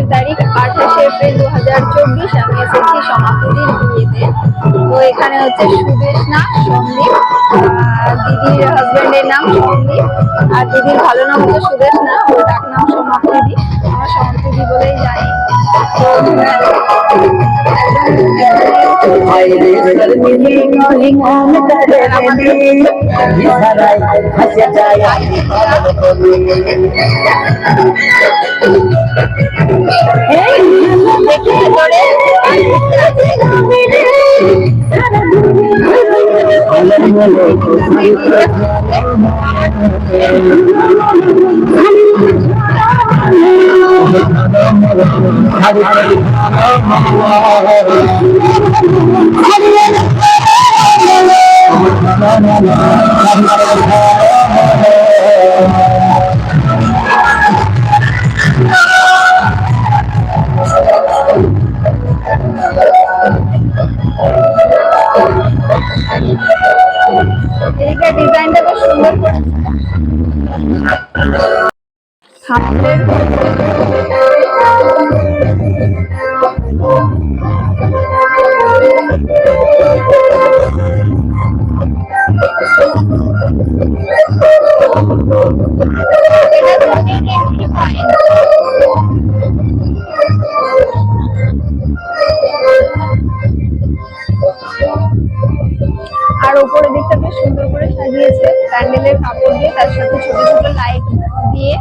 আজকের তারিখ আঠাশে এপ্রিল দু হাজার চব্বিশ। আমি এসেছি সমাপ্তির বিয়েতে। তো এখানে হচ্ছে সুদেশনা সন্দীপ আহ, দিদির হাজবেন্ডের নাম সন্দীপ। আর দিদির ভালো নাম হচ্ছে সুদেশনা ওর ডাক নাম সমাপ্তিদি। আমরা সমাপ্তিদি বলেই জানি। তো এদিকে ডিজাইনটা বেশ সুন্দর করেছে সুন্দর করে সাজিয়েছে প্যান্ডেলের কাপড় দিয়ে তার সাথে ছোট ছোট লাইট দিয়ে।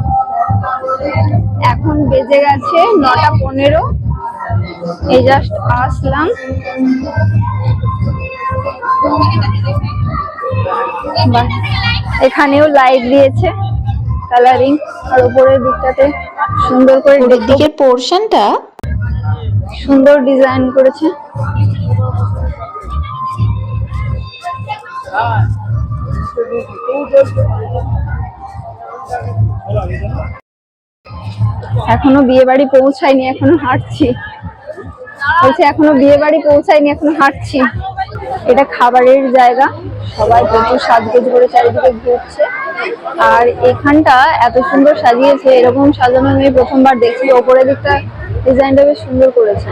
এখন বেজে গেছে নটা পনেরো। এই জাস্ট আসলাম। এখানেও লাইট দিয়েছে কালারিং আর উপরের দিকটাতে সুন্দর করে দিকের পোর্শনটা সুন্দর ডিজাইন করেছে। এখনও বিয়ে বাড়ি পৌঁছায়নি, এখনও হাঁটছি। বলছে, এখনও বিয়ে বাড়ি পৌঁছায়নি, এখনও হাঁটছি। এটা খাবারের জায়গা। সবাই প্রচুর সাজগোজ করে চারিদিকে ঘুরছে। আর এখানটা এত সুন্দর সাজিয়েছে, এরকম সাজানো আমি প্রথমবার দেখছি। ওপরের দিকটা ডিজাইনটা বেশ সুন্দর করেছে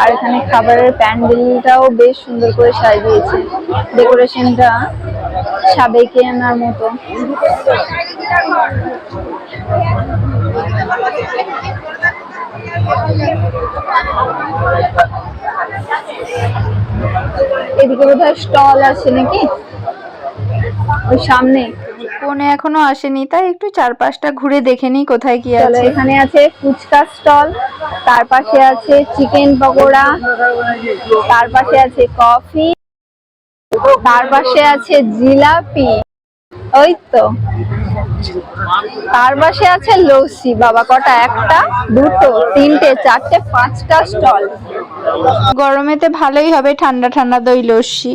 আর এখানে খাবারের প্যান্ডেলটাও বেশ সুন্দর করে সাজিয়েছে। ডেকোরেশনটা সাবেকিয়ানার মতো। এদিকে বোধহয় স্টল আছে নাকি? ওই সামনে। কোনে এখনও আসেনি তাই একটু চারপাশটা ঘুরে দেখে নিই কোথায় কি আছে। এখানে আছে ফুচকা স্টল তার পাশে আছে চিকেন পকোড়া তার পাশে আছে কফি তার পাশে আছে জিলাপি ওই তো। তার পাশে আছে লস্যি বাবা কটা একটা দুটো তিনটে চারটে পাঁচটা স্টল। গরমেতে ভালোই হবে ঠান্ডা ঠান্ডা দই লস্যি।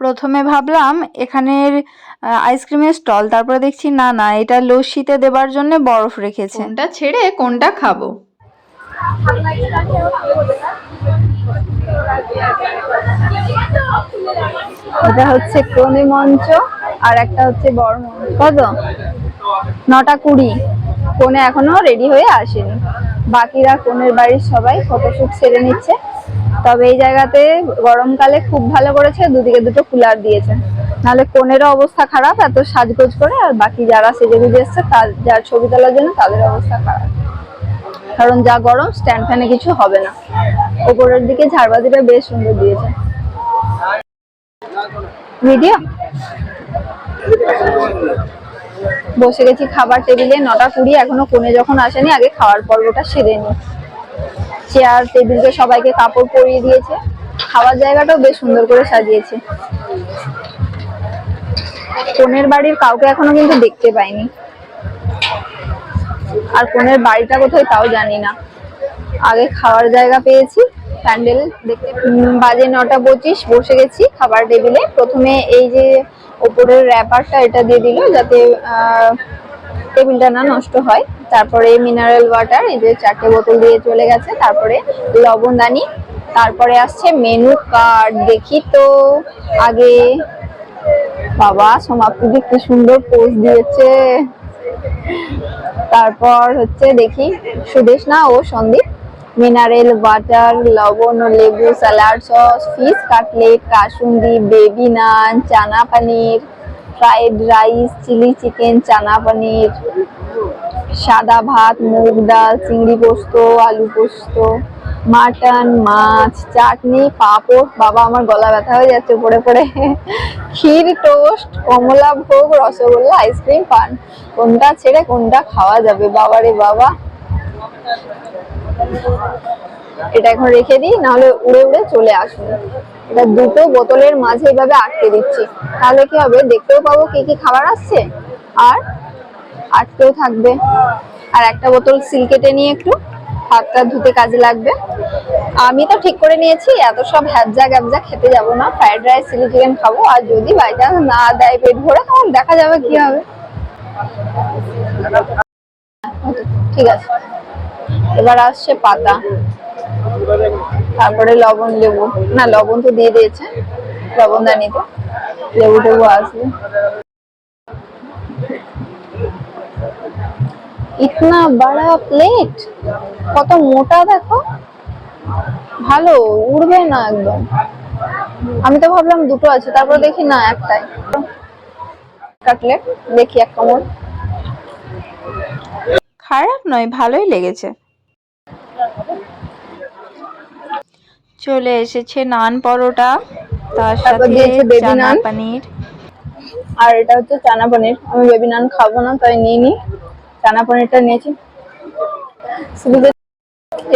প্রথমে ভাবলাম এখানের আইসক্রিমের স্টল তারপরে দেখছি না না এটা লস্যিতে দেবার জন্য বরফ রেখেছে। কোনটা ছেড়ে কোনটা খাব? এটা হচ্ছে কনে মঞ্চ আর একটা হচ্ছে বড় মঞ্চ। কত? নটা কুড়ি। কোনে এখনও রেডি হয়ে আসেনি। বাকিরা কোনের বাড়ির সবাই ফটোশুট সেরে নিচ্ছে। তবে এই জায়গাতে গরমকালে খুব ভালো করেছে, দুদিকে দুটো কুলার দিয়েছে। নাহলে কোনেরও অবস্থা খারাপ, এত সাজগোজ করে, আর বাকি যারা সেজে গুজে এসছে তার যার ছবি তোলার জন্য তাদের অবস্থা খারাপ। কারণ যা গরম স্ট্যান্ড ফ্যানে কিছু হবে না। ওপরের দিকে ঝাড়বাতিটা বেশ সুন্দর দিয়েছে। ভিডিও? বসে গেছি খাবার টেবিলে, নটা কুড়ি, এখনও কোণে যখন আসেনি, আগে খাওয়ার পর্বটা সেরে নি চেয়ার টেবিলকে সবাইকে কাপড় পরিয়ে দিয়েছে। খাওয়ার জায়গাটাও বেশ সুন্দর করে সাজিয়েছে। কোণের বাড়ির কাউকে এখনও কিন্তু দেখতে পাইনি। আর কোণের বাড়িটা কোথায় তাও জানি না। আগে খাওয়ার জায়গা পেয়েছি, প্যান্ডেল দেখতে বাজে নটা পঁচিশ, বসে গেছি খাবার টেবিলে। প্রথমে এই যে ওপরের র্যাপারটা এটা দিয়ে দিল, যাতে টেবিলটা না নষ্ট হয়। তারপরে মিনারেল ওয়াটার এই যে চারটে বোতল দিয়ে চলে গেছে। তারপরে লবণদানি তারপরে আসছে মেনু কার্ড দেখি তো, আগে বাবা সমাপ্তি কি সুন্দর পোজ দিয়েছে। তারপর হচ্ছে দেখি, সুদেশ না, ও সন্দীপ। মিনারেল ওয়াটার লবণ ও লেবু salad sauce fish cutlet kasundi baby naan chana paneer fried rice chilli chicken chana paneer সাদা ভাত, মুগ ডাল, চিংড়ি পোস্ত, আলু পোস্ত, মাটন, মাছ, চাটনি, পাঁপড়। বাবা, আমার গলা ব্যথা হয়ে যাচ্ছে পড়ে পড়ে। ক্ষীর টোস্ট, কমলা ভোগ, রসগোল্লা, আইসক্রিম, পান। কোনটা ছেড়ে কোনটা খাওয়া যাবে? বাবারে বাবা। এটা এখন রেখে দিই, নাহলে উড়ে উড়ে চলে আসবে এটা দুটো বোতলের মাঝে এইভাবে আটকে দিচ্ছি। তাহলে কি হবে? দেখতেও পাবো কি কি খাবার আসছে। আর আটকেও থাকবে। আর একটা বোতল সিল কেটে নিয়ে একটু হাতটা ধুতে কাজে লাগবে। আমি তো ঠিক করে নিয়েছি, এত সব হ্যাবজা গ্যাবজা খেতে যাব না। ফ্রাইড রাইস, চিলি চিকেন খাব। আর যদি বাই চান্স না দেয় পেট ভরে, তখন দেখা যাবে কি হবে। ঠিক আছে। এবার আসছে পাতা। তারপরে লবণ লেবু। না, লবণ তো দিয়ে দিয়েছে। লবণ দানিতে লেবু টেবু আসবে। ইতনা বড় প্লেট কত মোটা দেখো। ভালো, উড়বে না একদম। আমি তো ভাবলাম দুটো আছে, তারপর দেখি না একটাই। কাটলেট দেখি এক কামড় খারাপ নয়, ভালোই লেগেছে। চলে এসেছে নান পরোটা তার সাথে চানা নান। পনির। আর এটা হচ্ছে চানা পনির। আমি বেবি নান খাব না তাই নিয়ে নি। চানা পনিরটা নিয়েছি।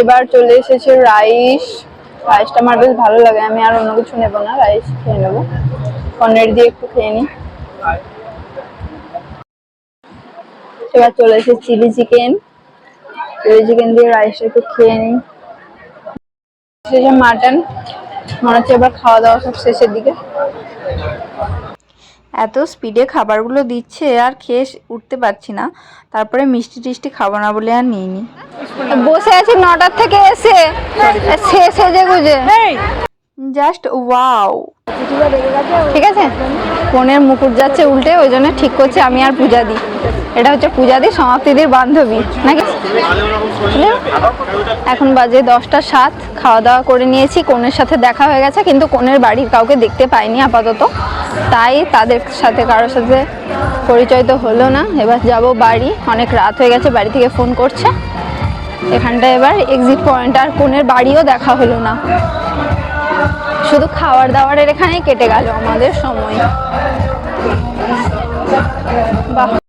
এবার চলে এসেছে রাইস। রাইসটা আমার বেশ ভালো লাগে আমি আর অন্য কিছু নেব না রাইস খেয়ে নেব। পনির দিয়ে একটু খেয়ে নিই এবার চলে এসেছে চিলি চিকেন। চিলি চিকেন দিয়ে রাইসটা একটু খেয়ে নিই শেষে মাটন মনে হচ্ছে এবার খাওয়া দাওয়া সব শেষের দিকে। এত স্পিডে খাবারগুলো দিচ্ছে আর খেয়ে উঠতে পারছি না। তারপরে মিষ্টি টিষ্টি খাব না বলে আর নিইনি। বসে আছি নটার থেকে এসে সে সেজে গুজে জাস্ট ওয়াও ঠিক আছে? ফোনের মুকুট যাচ্ছে উল্টে ওই জন্য ঠিক করছে আমি আর পূজা দিই এটা হচ্ছে পূজা দি সমাপ্তিদির বান্ধবী নাকি? এখন বাজে দশটা সাত খাওয়া দাওয়া করে নিয়েছি কনের সাথে দেখা হয়ে গেছে কিন্তু কনের বাড়ির কাউকে দেখতে পাইনি আপাতত। তাই তাদের সাথে কারোর সাথে পরিচয় তো হলো না। এবার যাব বাড়ি অনেক রাত হয়ে গেছে বাড়ি থেকে ফোন করছে। এখানটা এবার এক্সিট পয়েন্ট আর কনের বাড়িও দেখা হলো না। শুধু খাওয়ার দাওয়ারের এখানেই কেটে গেল আমাদের সময়। বাহ।